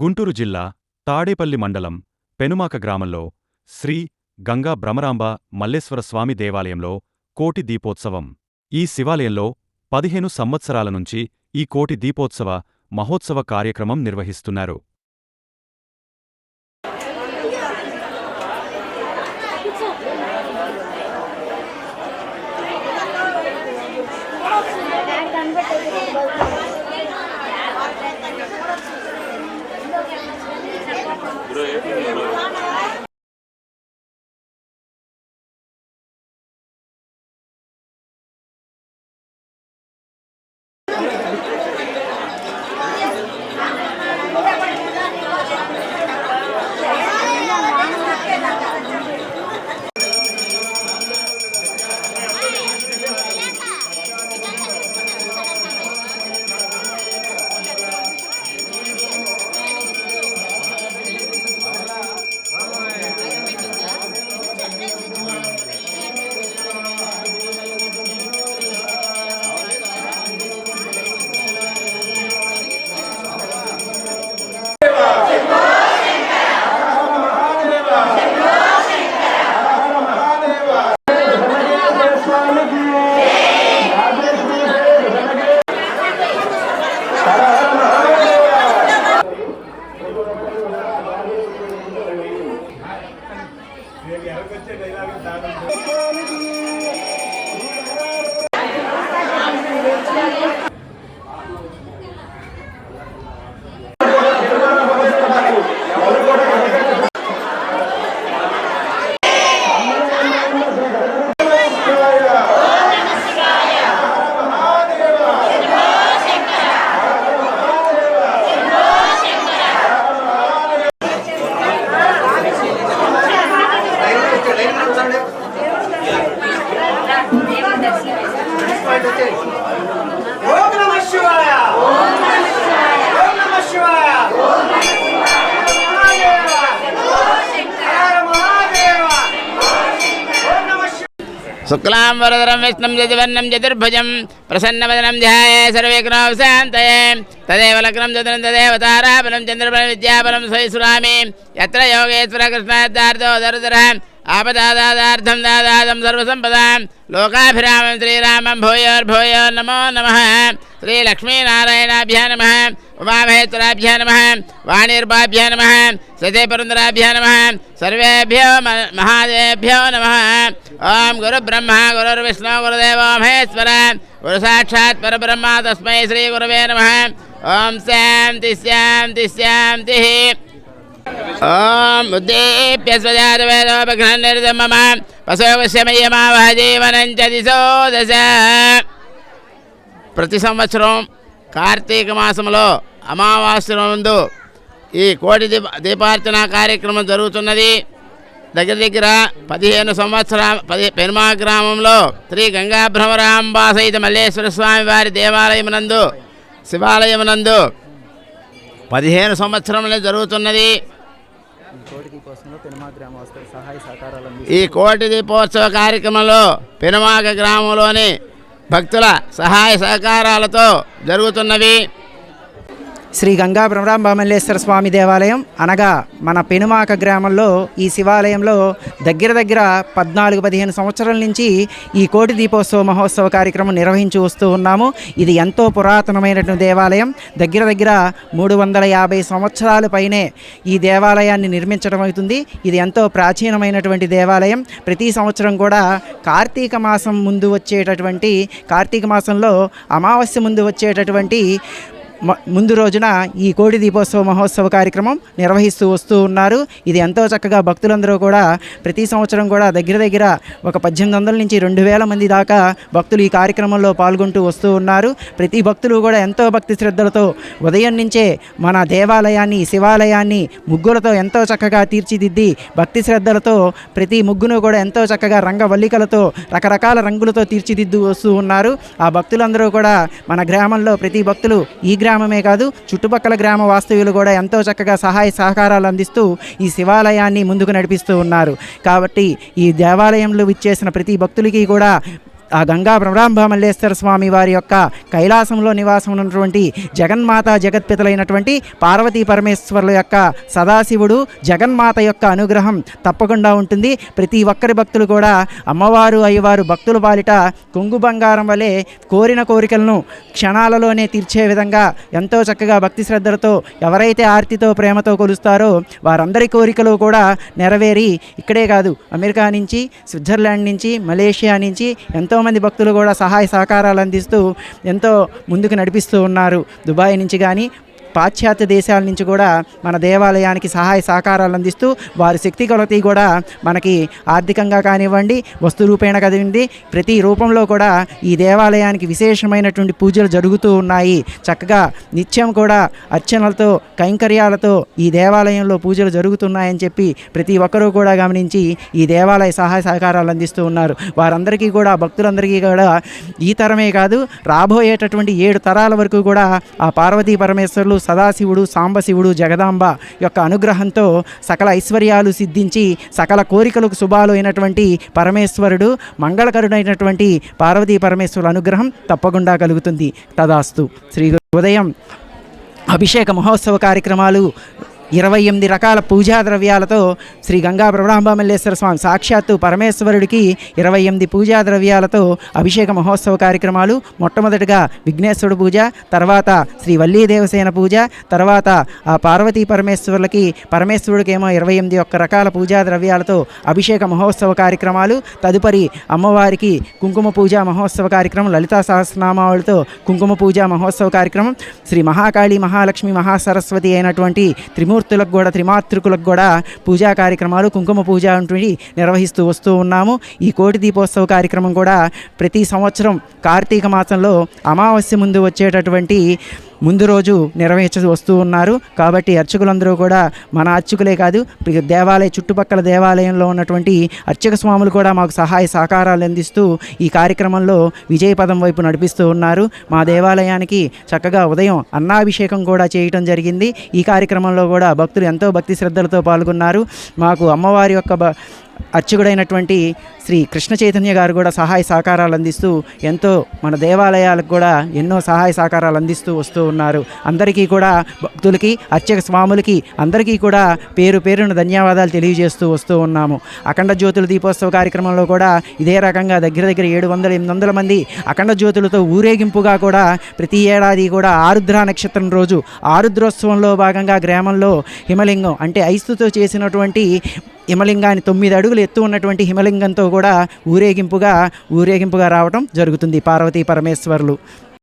గుంటూరు జిల్లా తాడేపల్లి మండలం పెనుమాక గ్రామంలో శ్రీ గంగా భ్రమరాంబ మల్లేశ్వర స్వామి దేవాలయంలో కోటి దీపోత్సవం. ఈ శివాలయంలో పదిహేను సంవత్సరాల నుంచి ఈ కోటి దీపోత్సవ మహోత్సవ కార్యక్రమం నిర్వహిస్తున్నారు. శుక్లాం వరదరం విష్ణం చతుర్వర్ణం చతుర్భుజం ప్రసన్నవదనం ధ్యాయ సర్వవిఘ్నోపశాంతయే తదేవ లగ్నం చతురం తదేవ తారాబలం చంద్రబలం విద్యాబలం స్వయసురామి ఎత్ర యోగేశ్వర కృష్ణార్థో దరుదర. ఆపదాదాదార్థం దాదాదం సర్వసంపదాం. లోకాభిరామం శ్రీరామం భూయోర్భూయో నమో. నమ శ్రీలక్ష్మీనారాయణాభ్యా నమ. ఉమామహేశ్వరాభ్యా నమ వాణీర్భాభ్యా నమ సతీపురందరాభ్యా నమ సర్వేభ్యో మ- మహాదేభ్యో నమ ఓం గురు బ్రహ్మ గురుర్విష్ణు గురుదేవో మహేశ్వర గురు సాక్షాత్ పరబ్రహ్మ తస్మై శ్రీ గురవే నమ ఓం శాంతి శాంతి శాంతి ఓం ఉద్దీప్య స్వజాతవేదోపఘ్ననిర్దమమ పశోపశ్యమయ్యమావహ జీవనం చ దిశో దశ ప్రతి సంవత్సరం కార్తీక మాసంలో అమావాస్య ముందు ఈ కోటి దీప దీపార్చన కార్యక్రమం జరుగుతున్నది. దగ్గర దగ్గర పదిహేను సంవత్సర పది పెనుమా గ్రామంలో శ్రీ గంగా సహిత మల్లేశ్వర స్వామి వారి దేవాలయమునందు శివాలయమునందు పదిహేను సంవత్సరంలో జరుగుతున్నది. ఈ కోటి దీపోత్సవ కార్యక్రమంలో పెనుమాక గ్రామంలోని భక్తుల సహాయ సహకారాలతో జరుగుతున్నవి. శ్రీ గంగా బ్రహ్మరాంబమల్లేశ్వర స్వామి దేవాలయం అనగా మన పెనుమాక గ్రామంలో ఈ శివాలయంలో దగ్గర దగ్గర పద్నాలుగు పదిహేను సంవత్సరాల నుంచి ఈ కోటి దీపోత్సవ మహోత్సవ కార్యక్రమం నిర్వహించి వస్తూ ఉన్నాము. ఇది ఎంతో పురాతనమైనటువంటి దేవాలయం. దగ్గర దగ్గర మూడు వందల యాభై సంవత్సరాల పైనే ఈ దేవాలయాన్ని నిర్మించడం అవుతుంది. ఇది ఎంతో ప్రాచీనమైనటువంటి దేవాలయం. ప్రతి సంవత్సరం కూడా కార్తీక మాసం ముందు వచ్చేటటువంటి కార్తీక మాసంలో అమావాస్య ముందు వచ్చేటటువంటి ముందు రోజున ఈ కోడి దీపోత్సవ మహోత్సవ కార్యక్రమం నిర్వహిస్తూ వస్తూ ఉన్నారు. ఇది ఎంతో చక్కగా భక్తులందరూ కూడా ప్రతి సంవత్సరం కూడా దగ్గర దగ్గర ఒక పద్దెనిమిది వందల నుంచి రెండు వేల మంది దాకా భక్తులు ఈ కార్యక్రమంలో పాల్గొంటూ వస్తూ ఉన్నారు. ప్రతి భక్తులు కూడా ఎంతో భక్తి శ్రద్ధలతో ఉదయం నుంచే మన దేవాలయాన్ని శివాలయాన్ని ముగ్గులతో ఎంతో చక్కగా తీర్చిదిద్ది భక్తి శ్రద్ధలతో ప్రతి ముగ్గును కూడా ఎంతో చక్కగా రంగవల్లికలతో రకరకాల రంగులతో తీర్చిదిద్దు వస్తూ ఉన్నారు. ఆ భక్తులందరూ కూడా మన గ్రామంలో ప్రతి భక్తులు ఈ గ్రామమే కాదు చుట్టుపక్కల గ్రామ వాస్తవ్యులు కూడా ఎంతో చక్కగా సహాయ సహకారాలు అందిస్తూ ఈ శివాలయాన్ని ముందుకు నడిపిస్తూ ఉన్నారు. కాబట్టి ఈ దేవాలయంలో విచ్చేసిన ప్రతి భక్తులకి కూడా ఆ గంగా భ్రమరాంబ మల్లేశ్వర స్వామి వారి యొక్క కైలాసంలో నివాసం ఉన్నటువంటి జగన్మాత జగత్పితలైనటువంటి పార్వతీ పరమేశ్వరుల యొక్క సదాశివుడు జగన్మాత యొక్క అనుగ్రహం తప్పకుండా ఉంటుంది. ప్రతి ఒక్కరి భక్తులు కూడా అమ్మవారు అయ్యవారు భక్తుల పాలిట కొంగు బంగారం వలె కోరిన కోరికలను క్షణాలలోనే తీర్చే విధంగా ఎంతో చక్కగా భక్తి శ్రద్ధలతో ఎవరైతే ఆర్తితో ప్రేమతో కొలుస్తారో వారందరి కోరికలు కూడా నెరవేరి ఇక్కడే కాదు అమెరికా నుంచి స్విట్జర్లాండ్ నుంచి మలేషియా నుంచి ఎంతో ఎంతోమంది భక్తులు కూడా సహాయ సహకారాలు అందిస్తూ ఎంతో ముందుకు నడిపిస్తూ ఉన్నారు. దుబాయ్ నుంచి కానీ పాశ్చాత్య దేశాల నుంచి కూడా మన దేవాలయానికి సహాయ సహకారాలు అందిస్తూ వారి శక్తి కొలతి కూడా మనకి ఆర్థికంగా కానివ్వండి వస్తు రూపేణ కదివింది ప్రతి రూపంలో కూడా ఈ దేవాలయానికి విశేషమైనటువంటి పూజలు జరుగుతూ ఉన్నాయి. చక్కగా నిత్యం కూడా అర్చనలతో కైంకర్యాలతో ఈ దేవాలయంలో పూజలు జరుగుతున్నాయని చెప్పి ప్రతి ఒక్కరూ కూడా గమనించి ఈ దేవాలయ సహాయ సహకారాలు అందిస్తూ ఉన్నారు. వారందరికీ కూడా భక్తులందరికీ కూడా ఈ తరమే కాదు రాబోయేటటువంటి ఏడు తరాల వరకు కూడా ఆ పార్వతీ పరమేశ్వరులు సదాశివుడు సాంబశివుడు జగదాంబ యొక్క అనుగ్రహంతో సకల ఐశ్వర్యాలు సిద్ధించి సకల కోరికలకు శుభాలు అయినటువంటి పరమేశ్వరుడు మంగళకరుడైనటువంటి పార్వతీ పరమేశ్వరుల అనుగ్రహం తప్పకుండా కలుగుతుంది. తదాస్తు. శ్రీ ఉదయం. అభిషేక మహోత్సవ కార్యక్రమాలు ఇరవై ఎనిమిది రకాల పూజా ద్రవ్యాలతో శ్రీ గంగా బ్రహ్మాంబమల్లేశ్వర స్వామి సాక్షాత్తు పరమేశ్వరుడికి ఇరవై ఎనిమిది పూజా ద్రవ్యాలతో అభిషేక మహోత్సవ కార్యక్రమాలు మొట్టమొదటిగా విఘ్నేశ్వరుడు పూజ తర్వాత శ్రీ వల్లీ దేవసేన పూజ తర్వాత ఆ పార్వతీ పరమేశ్వరులకి పరమేశ్వరుడికి ఏమో ఇరవై ఎనిమిది ఒక్క రకాల పూజా ద్రవ్యాలతో అభిషేక మహోత్సవ కార్యక్రమాలు తదుపరి అమ్మవారికి కుంకుమ పూజ మహోత్సవ కార్యక్రమం లలితా సహస్రనామావళితో కుంకుమ పూజ మహోత్సవ కార్యక్రమం శ్రీ మహాకాళి మహాలక్ష్మి మహాసరస్వతి అయినటువంటి త్రిమూర్తులకు కూడా త్రిమాతృకులకు కూడా పూజా కార్యక్రమాలు కుంకుమ పూజ వంటివి నిర్వహిస్తూ వస్తూ ఉన్నాము. ఈ కోటి దీపోత్సవ కార్యక్రమం కూడా ప్రతి సంవత్సరం కార్తీక మాసంలో అమావాస్య ముందు వచ్చేటటువంటి ముందు రోజు నిర్వహించి వస్తూ ఉన్నారు. కాబట్టి అర్చకులందరూ కూడా మన అర్చకులే కాదు దేవాలయ చుట్టుపక్కల దేవాలయంలో ఉన్నటువంటి అర్చక స్వాములు కూడా మాకు సహాయ సహకారాలు అందిస్తూ ఈ కార్యక్రమంలో విజయపదం వైపు నడిపిస్తూ ఉన్నారు. మా దేవాలయానికి చక్కగా ఉదయం అన్నాభిషేకం కూడా చేయటం జరిగింది. ఈ కార్యక్రమంలో కూడా భక్తులు ఎంతో భక్తి శ్రద్ధలతో పాల్గొన్నారు. మాకు అమ్మవారి యొక్క అర్చకుడైనటువంటి శ్రీ కృష్ణ చైతన్య గారు కూడా సహాయ సహకారాలు అందిస్తూ ఎంతో మన దేవాలయాలకు కూడా ఎన్నో సహాయ సహకారాలు అందిస్తూ వస్తూ ఉన్నారు. అందరికీ కూడా భక్తులకి అర్చక స్వాములకి అందరికీ కూడా పేరు పేరును ధన్యవాదాలు తెలియజేస్తూ వస్తూ ఉన్నాము. అఖండ జ్యోతుల దీపోత్సవ కార్యక్రమంలో కూడా ఇదే రకంగా దగ్గర దగ్గర ఏడు వందల ఎనిమిది వందల మంది అఖండ జ్యోతులతో ఊరేగింపుగా కూడా ప్రతి ఏడాది కూడా ఆరుద్ర నక్షత్రం రోజు ఆరుద్రోత్సవంలో భాగంగా గ్రామంలో హిమలింగం అంటే ఐస్తుతో చేసినటువంటి హిమలింగాన్ని తొమ్మిది అడుగులు ఎత్తు ఉన్నటువంటి హిమలింగంతో కూడా కూడా ఊరేగింపుగా ఊరేగింపుగా రావటం జరుగుతుంది పార్వతీ పరమేశ్వరులు.